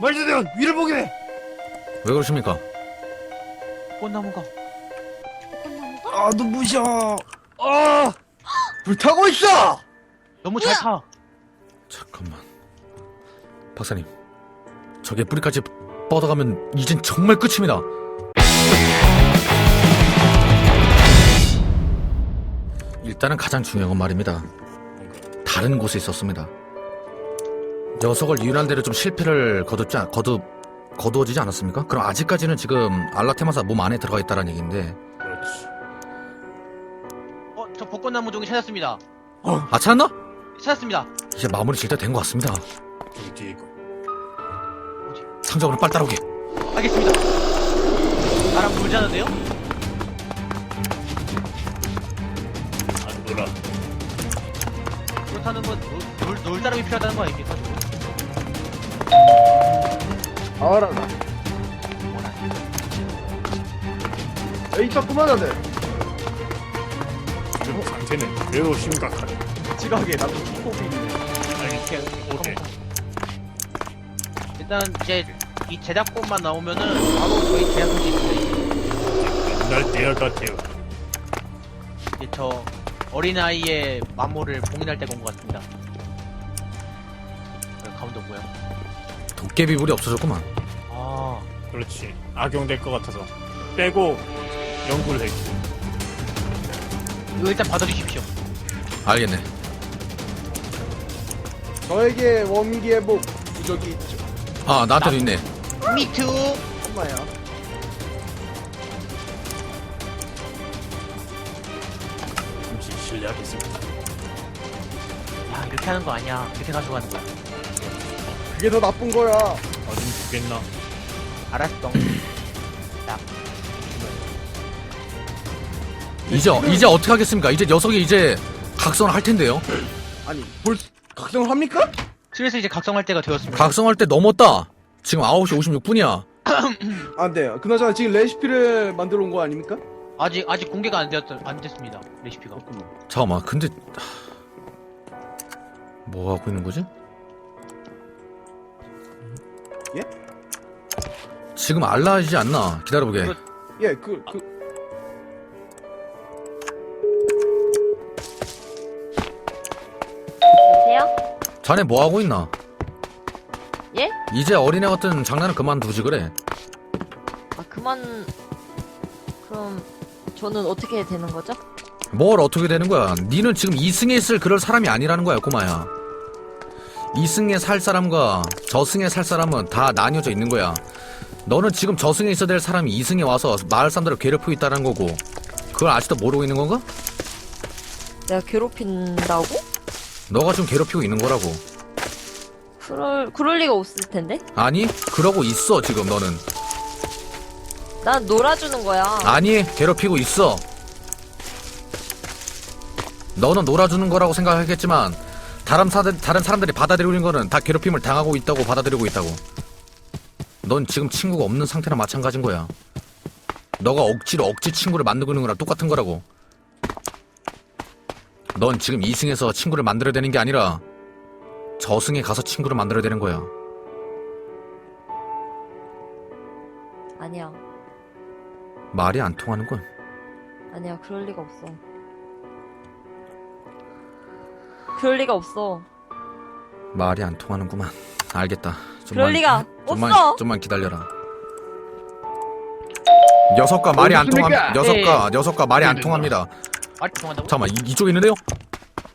말대대원 위를 보게 돼. 왜 그러십니까? 꽃나무가 꽃나무가? 아 눈부셔. 아 불타고 있어. 너무 잘 타. 잠깐만. 박사님, 저게 뿌리까지 뻗어가면 이젠 정말 끝입니다. 일단은 가장 중요한 건 말입니다. 다른 곳에 있었습니다. 녀석을 이유한 대로 좀 실패를 거뒀지, 않- 거두, 거두어지지 않았습니까? 그럼 아직까지는 지금 알라테마사 몸 안에 들어가 있다는 얘기인데, 그렇지. 어, 저 벚꽃나무 종이 찾았습니다. 아, 찾았나? 찾았습니다. 이제 마무리 질 때 된 것 같습니다. 저기 뒤에 있고. 상점으로 빨리 따라오게. 알겠습니다. 나랑 놀자는데요? 안 놀아. 그렇다는 건 놀, 놀, 놀 사람이 필요하다는 거 아닙니까? 알아라. 에이, 자꾸만 하네. 지금 상태는 매우 심각하다. 지각에 나도 호흡이 있네. 오케이. 일단 이제 이 제작본만 나오면은 바로 저희 제작할 수 있습니다. 날 때가 되어. 이제 저 어린아이의 만모를 봉인할 때가 온 것 같습니다. 그 가운데 뭐야? 도깨비 불이 없어졌구만. 아, 그렇지. 악용될 것 같아서 빼고 연구를 해. 이거 일단 받아주십시오. 알겠네. 저에게 원기의 복 부적이 있죠. 아, 나한테도 있네. 미투! 엄마야. 잠시 실례하겠습니다. 야, 이렇게 하는 거 아니야. 이렇게 가져가는 거야. 그게 더 나쁜 거야. 어딘 죽겠나? 알았어. 딱. 이제 이제 어떻게 하겠습니까? 이제 녀석이 이제 각성을 할 텐데요. 아니, 볼 각성을 합니까? 슬슬 이제 각성할 때가 되었습니다. 각성할 때 넘었다. 지금 9시 56분이야. 안 돼요. 그나저나 지금 레시피를 만들어 온 거 아닙니까? 아직 아직 공개가 안 되었 안 됐습니다. 레시피가. 잠깐만. 근데 하, 뭐 하고 있는 거지? 예? 지금 알라지지 않나? 기다려보게. 그렇- 예, 그, 그, 여보세요? 자네 뭐 하고 있나? 예? 이제 어린애 같은 장난은 그만두지 그래. 아 그만 그럼 저는 어떻게 되는 거죠? 뭘 어떻게 되는 거야? 니는 지금 이승에 있을 그럴 사람이 아니라는 거야, 꼬마야. 이승에 살 사람과 저승에 살 사람은 다 나뉘어져 있는 거야. 너는 지금 저승에 있어야 될 사람이 이승에 와서 마을 사람들을 괴롭히고 있다는 거고, 그걸 아직도 모르고 있는 건가? 내가 괴롭힌다고? 너가 좀 괴롭히고 있는 거라고. 그럴 그럴 리가 없을 텐데. 아니, 그러고 있어, 지금 너는. 난 놀아주는 거야. 아니, 괴롭히고 있어. 너는 놀아주는 거라고 생각하겠지만, 다른, 사들, 다른 사람들이 받아들이고 있는 거는 다 괴롭힘을 당하고 있다고 받아들이고 있다고. 넌 지금 친구가 없는 상태나 마찬가지인 거야. 너가 억지로 억지 친구를 있는 거랑 똑같은 거라고. 넌 지금 이승에서 친구를 만들어야 되는 게 아니라, 저승에 가서 친구를 만들어야 되는 거야. 아니야. 말이 안 통하는군. 아니야. 그럴 리가 없어. 그럴 리가 없어. 말이 안 통하는구만. 알겠다. 그럴 리가 좀만, 없어. 좀만 기다려라. 녀석과 말이 안. 어딨습니까? 녀석과 녀석과 말이 안 통합니다. 말이 통한다고? 잠깐만 이, 이쪽에 있는데요?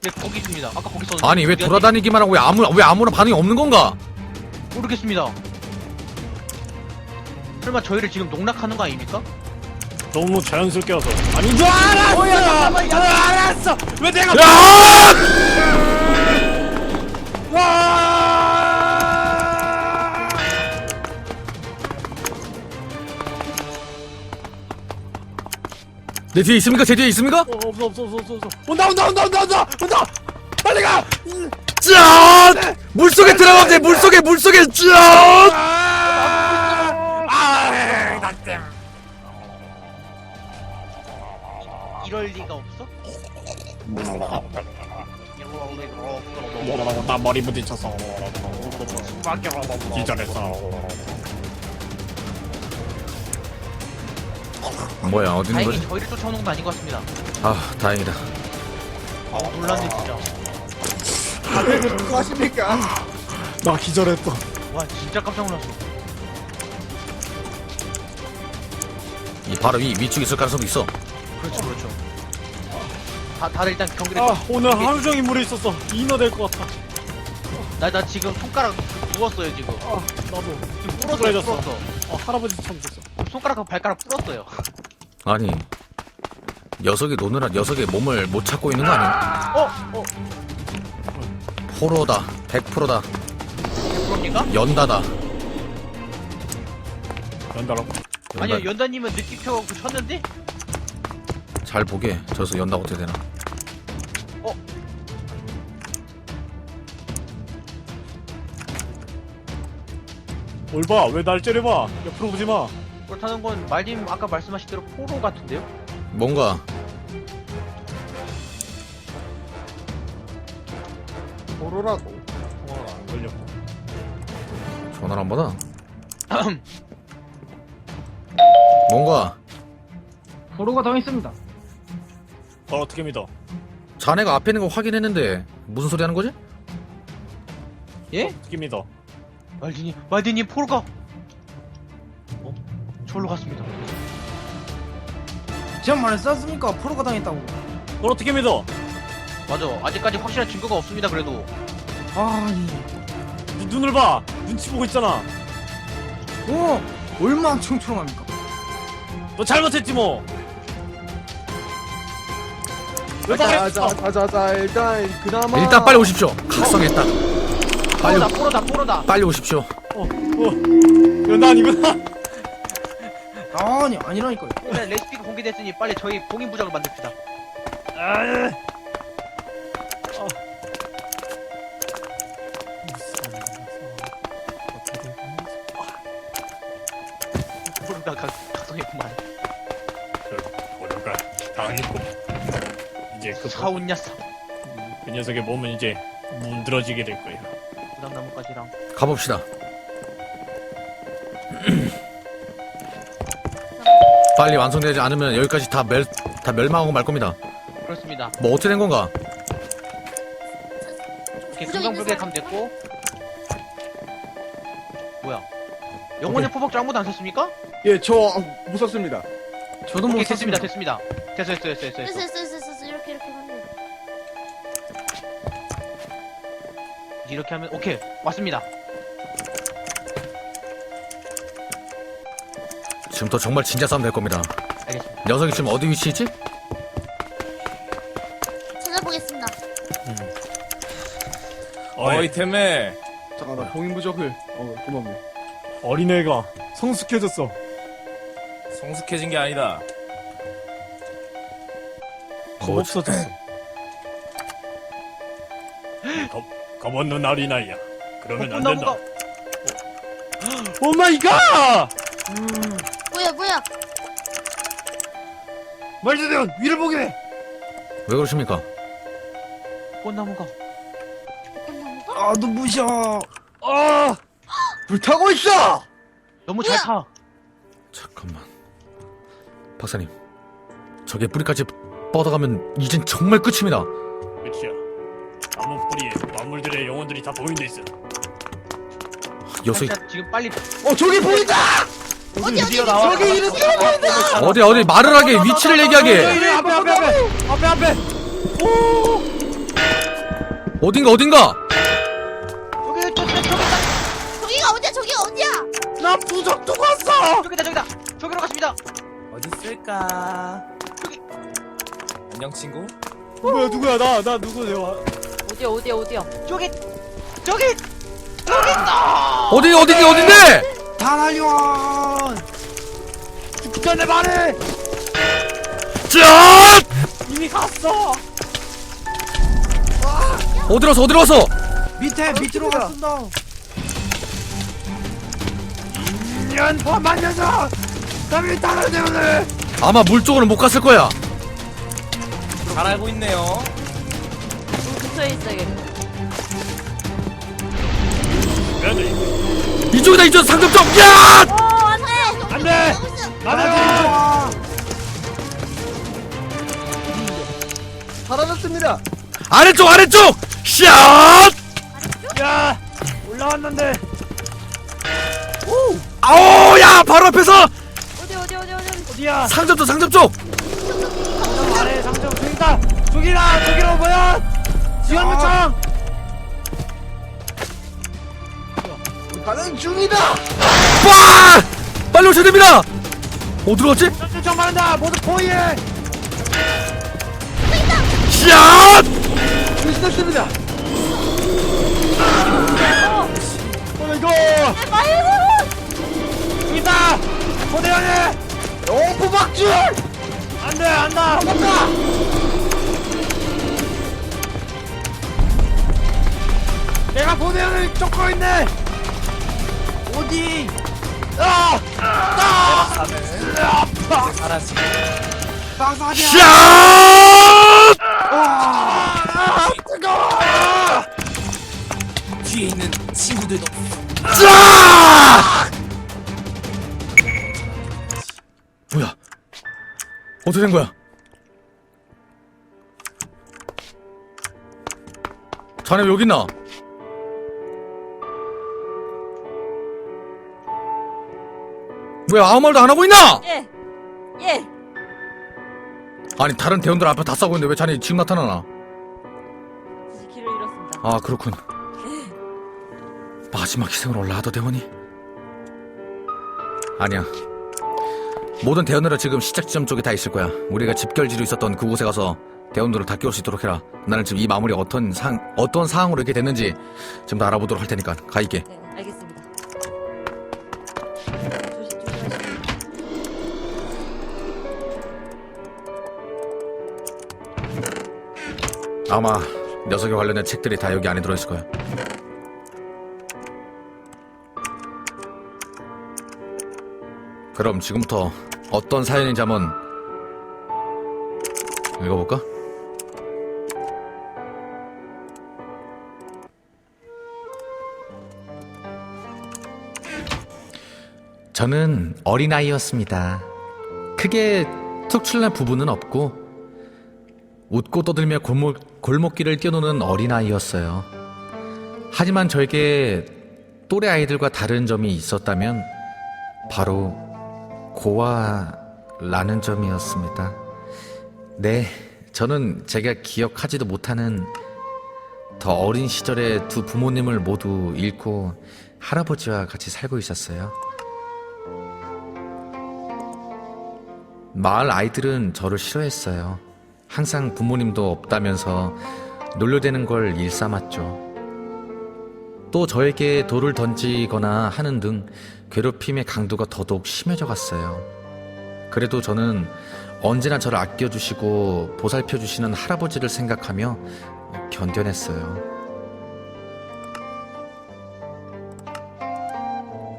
네, 거기 있습니다. 아까 거기 있었는데. 아니 왜? 돌아다니기만 하고 왜 아무 왜 아무런 반응이 없는 건가? 모르겠습니다. 설마 저희를 지금 농락하는 거 아닙니까? 너무 자연스럽게 와서 아닌 줄 알았어. 뭐야? 알았어. 왜 내가 야! 내 뒤에 있습니까? 제 뒤에 있습니까? 어, 없어 없어 없어 없어 없어. 온다 온다 온다 온다 온다 온다. 빨리 가. 짠! 물속에 들어가면 돼. 물속에 물속에 짠! 이럴 리가 없어? 나 머리 부딪혀서. 기절했어 뭐야 어디 있는 다행히 거지? 저희를 쫓아오는 건 아닌 것 같습니다. 아 다행이다 아, 놀랐네 진짜. 다들 그거 하십니까? 나 기절했다 와 진짜 깜짝 놀랐어. 이 바로 위 위쪽에 있을 가능성도 있어 그렇죠 그렇죠. 다 다들 일단 경기를. 아 오늘 하루 종일 물에 있었어 인어 될것 같아 나, 나 지금 손가락 부었어요 지금. 아 나도 지금 부러졌어 부러졌어. 부러졌어. 어 할아버지처럼 됐어 손가락하고 발가락 부었어요. 아니 녀석이 노느라 녀석의 몸을 못 찾고 있는 거 아니야? 어? 어? 포로다 100%다 그럽니까? 연다다 연달아 아니요 연다, 연다님은 느낌표 그 쳤는데? 잘 보게 저서 연다고 어떻게 되나? 올봐? 왜 날 째려봐? 옆으로 보지마. 그렇다는 건 말님 아까 말씀하신 대로 포로 같은데요? 뭔가. 보로라고. 안 걸렸고. 전화를 안 받아 뭔가. 보로가 당했습니다. 너 어떻게 믿어 자네가 앞에 있는 거 확인했는데 무슨 소리 하는 거지? 예? 어떻게 믿어 말디님 말디님 포로 가 어? 저로 갔습니다. 제가 말했지 않습니까? 포로가 당했다고. 널 어떻게 믿어 맞아 아직까지 확실한 증거가 없습니다 그래도 아니. 네 눈을 봐 눈치 보고 있잖아 어, 얼마나 총총합니까? 너 잘못했지 뭐왜 자, 말했어 자, 자, 자, 자, 일단 그나마 일단 빨리 오십시오 각성했다 빨리 포로다 포로다 포로다 빨리 오십시오 어, 어. 아니구나 아니, 아니라니까요. 일단 레시피가 공개됐으니 빨리 저희 봉인 부적을 만듭시다 아, 포로가 각- 각성했구만 그, 사운 녀석. 그 녀석의 몸은 이제 문드러지게 될 거야 부담나무까지랑. 가봅시다. 빨리 완성되지 않으면 여기까지 다, 멸, 다 멸망하고 말 겁니다. 그렇습니다. 뭐 어떻게 된 건가? 이렇게 금강불개 하면 됐고. 뭐야? 영혼의 포박자 아무도 안 썼습니까? 예, 저못 썼습니다. 저도 못 오케이 됐습니다. 됐습니다. 됐어 됐어 됐어 됐어 됐어 됐어 이렇게 하면 오케이 왔습니다 지금부터 정말 진짜 싸움 될 겁니다 알겠습니다 녀석이 지금 어디 위치에 있지? 찾아보겠습니다. 어이 템에 잠깐 나 봉인 부적을. 어, 고맙네. 어린애가 성숙해졌어 성숙해진 게 아니다. 겁 없어졌어 겁, 겁 없는 어린아이야 그러면 안 된다 벚꽃나무가 오 마이 갓! 뭐야 뭐야? 말대대원 위를 보게 돼! 왜 그러십니까? 꽃나무가 아, 눈부셔. 아! 불타고 있어! 너무 잘타 잠깐만 박사님 저게 뿌리까지 뻗어가면 이젠 정말 끝입니다 뿌리에 다 보인돼 있어. 녀석이 진짜 지금 빨리 어, 저기 보인다! 어디 어디 나와 저기 이름 써 보인다! 어디? 어디? 말을 하게 위치를 얘기하게. 앞에 앞에 앞에 앞에 앞에. 어딘가 어딘가? 저기 저기 저기다 저기가 어디야? 저기가 어디야? 나 부적 두고 왔어! 저기다 저기다. 저기로 갔습니다. 어디 있을까? 저기. 안녕 친구. 누구야 누구야? 나 나 누구야? 어디야 어디야 어디야? 저기 저기 저기 있다 어디 어딘데 어딘데 다 날려와. 전에 말해! 짠 이미 갔어! 어디로 왔어 어디로 왔어 밑에, 밑으로 갔습니다. 년 범한 녀석! 남이 따라내 오늘! 아마 물 쪽으로 못 갔을 거야 잘 알고 있네요. 물 근처에 있어야겠네. 이쪽이다 이쪽 상점 쪽. 야! 어 안돼 안돼 아, 살아났습니다. 아래쪽 아래쪽. 샷! 야 올라왔는데 아오 야 바로 앞에서 어디 어디 어디 어디 어디야 상점 쪽 상점 쪽. 상점 아래 상점 저기다 저기라 저기로 뭐야 지원 요청 가는 중이다. 빠! 빨리 오셔야 됩니다. 어디 갔지? 받는다 모두 포위해 샷! 시작됩니다. 어 이거 저기다 고대현이 오프 박줄. 안돼 안다 간다. 내가 고대현을 쫓고 있네 어디? 아! 사라지고 빵사리야. 샷! 아 뜨거워 뒤에 있는 친구들도 짜! 뭐야? 어떻게 된 거야? 자네 왜 여기 있나? 뭐야 아무 말도 안 하고 있나? 예 예. 아니 다른 대원들 앞에 다 싸고 있는데 왜 자네 지금 나타나나? 길을 잃었습니다. 아 그렇군. 마지막 희생으로 올라하던 대원이 아니야. 모든 대원들은 지금 시작 지점 쪽에 다 있을 거야. 우리가 집결지로 있었던 그곳에 가서 대원들을 다 깨울 수 있도록 해라. 나는 지금 이 마무리 어떤 상 어떤 상황으로 이렇게 됐는지 지금 다 알아보도록 할 테니까. 가 있게. 네 알겠습니다 아마 녀석에 관련된 책들이 다 여기 안에 들어있을 거야 그럼 지금부터 어떤 사연인지 한번 읽어볼까? 저는 어린아이였습니다. 크게 특출난 부분은 없고 웃고 떠들며 골목, 골목길을 뛰어노는 어린아이였어요. 하지만 저에게 또래 아이들과 다른 점이 있었다면 바로 고아라는 점이었습니다. 네, 저는 제가 기억하지도 못하는 더 어린 시절에 두 부모님을 모두 잃고 할아버지와 같이 살고 있었어요. 마을 아이들은 저를 싫어했어요. 항상 부모님도 없다면서 놀려대는 걸 일삼았죠. 또 저에게 돌을 던지거나 하는 등 괴롭힘의 강도가 더더욱 심해져 갔어요. 그래도 저는 언제나 저를 아껴주시고 보살펴주시는 할아버지를 생각하며 견뎌냈어요.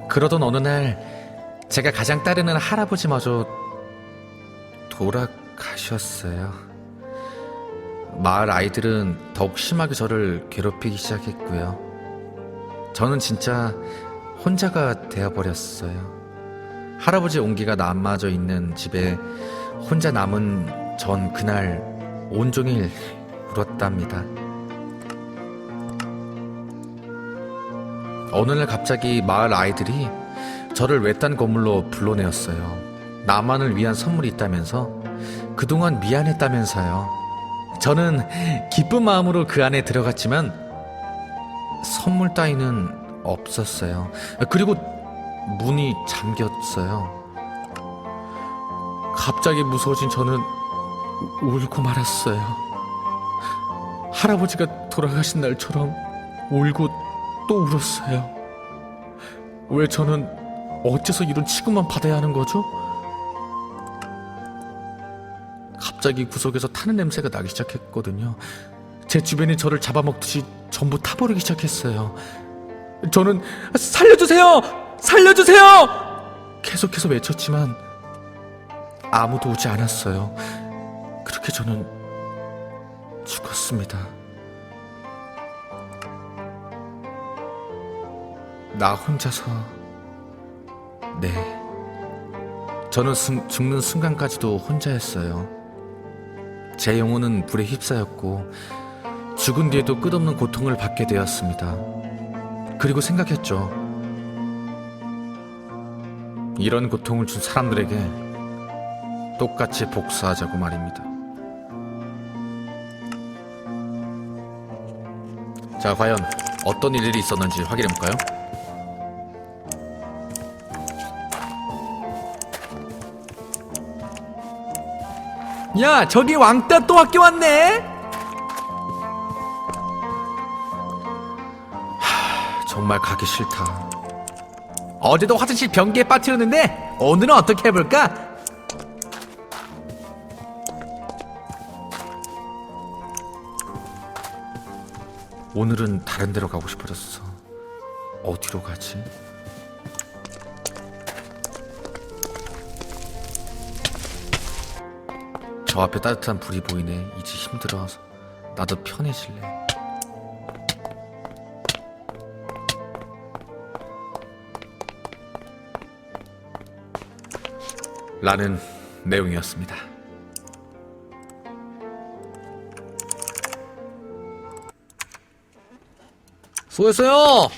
그러던 어느 날 제가 가장 따르는 할아버지마저 돌아가셨어요. 마을 아이들은 더욱 심하게 저를 괴롭히기 시작했고요. 저는 진짜 혼자가 되어버렸어요. 할아버지 온기가 남아져 있는 집에 혼자 남은 전 그날 온종일 울었답니다. 어느 날 갑자기 마을 아이들이 저를 외딴 건물로 불러내었어요. 나만을 위한 선물이 있다면서 그동안 미안했다면서요. 저는 기쁜 마음으로 그 안에 들어갔지만 선물 따위는 없었어요. 그리고 문이 잠겼어요. 갑자기 무서워진 저는 울고 말았어요. 할아버지가 돌아가신 날처럼 울고 또 울었어요. 왜 저는 어째서 이런 취급만 받아야 하는 거죠? 갑자기 구석에서 타는 냄새가 나기 시작했거든요. 제 주변이 저를 잡아먹듯이 전부 타버리기 시작했어요. 저는 살려주세요! 살려주세요! 계속해서 외쳤지만 아무도 오지 않았어요. 그렇게 저는 죽었습니다. 나 혼자서 네 저는 순- 죽는 순간까지도 혼자였어요 제 영혼은 불에 휩싸였고 죽은 뒤에도 끝없는 고통을 받게 되었습니다. 그리고 생각했죠. 이런 고통을 준 사람들에게 똑같이 복수하자고 말입니다. 자 과연 어떤 일들이 있었는지 확인해볼까요? 야, 저기 왕따 또 학교 왔네? 하, 정말 가기 싫다. 어제도 화장실 변기에 빠뜨렸는데 오늘은 어떻게 해볼까? 오늘은 다른 데로 가고 싶어졌어. 어디로 가지? 저 앞에 따뜻한 불이 보이네. 이제 힘들어서 나도 편해질래. 라는 내용이었습니다. 수고했어요!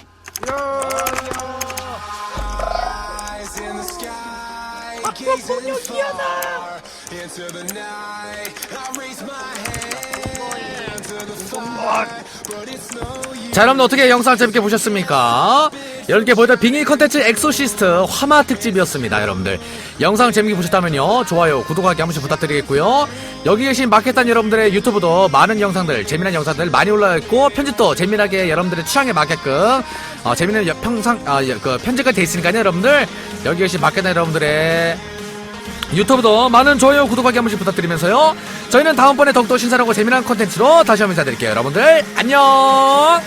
자 여러분 어떻게 영상 재밌게 보셨습니까? 여러분께 보여드린 빙의 컨텐츠 엑소시스트 화마 특집이었습니다 여러분들. 영상 재밌게 보셨다면요 좋아요 구독하기 한 번씩 부탁드리겠고요. 여기 계신 마켓단 여러분들의 유튜브도 많은 영상들 재미난 영상들 많이 올라있고 편집도 재미나게 여러분들의 취향에 맞게끔 어, 재미있는 여- 평상 아, 예, 그 편집가 돼 있으니까요 여러분들. 여기 계신 마켓단 여러분들의 유튜브도 많은 좋아요 구독하기 한 번씩 부탁드리면서요. 저희는 다음번에 더욱더 신선하고 재미난 컨텐츠로 다시 한번 인사드릴게요. 여러분들 안녕